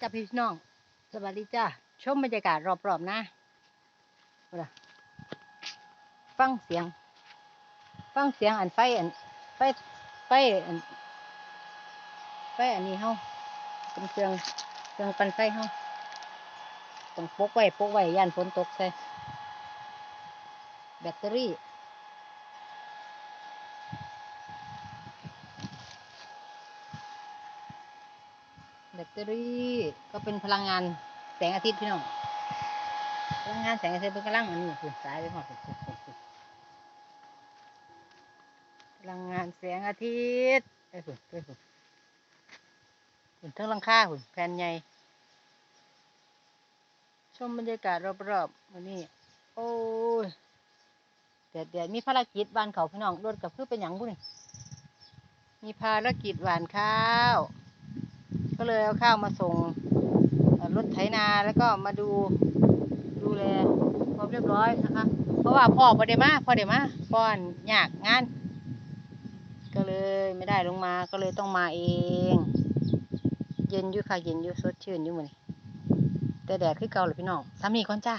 จ้าพี่น้อง สวัสดีจ้าชมบรรยากาศรอบๆนะเอาล่ะฟังเสียง ฟังเสียงอันไฟอันไฟไฟอันไฟอันนี้เฮาเป็นเครื่องเครื่องปันไฟเฮาต้องปกไว้ปกไว้ย่านฝนตกใส่แบตเตอรี่ แบตเตอรี่ก็เป็นพลังงานแสงอาทิตย์พี่น้องพลังงานแสงอาทิตย์เป็นกำลังอันนี้คือสายไปหอดพลังงานแสงอาทิตย์ไอ้ฝุ่นไอ้ฝุ่นฝุ่นทั้งลังค่าฝุ่นแผ่นใหญ่ชมบรรยากาศรอบๆวันนี้ โอ้ยเดี๋ยวเดี๋ยวมีภารกิจหวานเขาพี่น้องรถกับเพื่อเป็นหยังบุ้นี่มีภารกิจหวานข้าว ก็เลยเอาข้าวมาส่งรถไถนาแล้วก็มาดูดูแลความเรียบร้อยนะคะ เพราะว่าพ่อพอได้มาพ่อได้มาป้อนยากงานก็เลยไม่ได้ลงมาก็เลยต้องมาเอง เย็นอยู่ค่ะเย็นอยู่สดชื่นอยู่มือนี้แต่แดดคือเก่าเลยพี่น้องสามีก่อนจ้า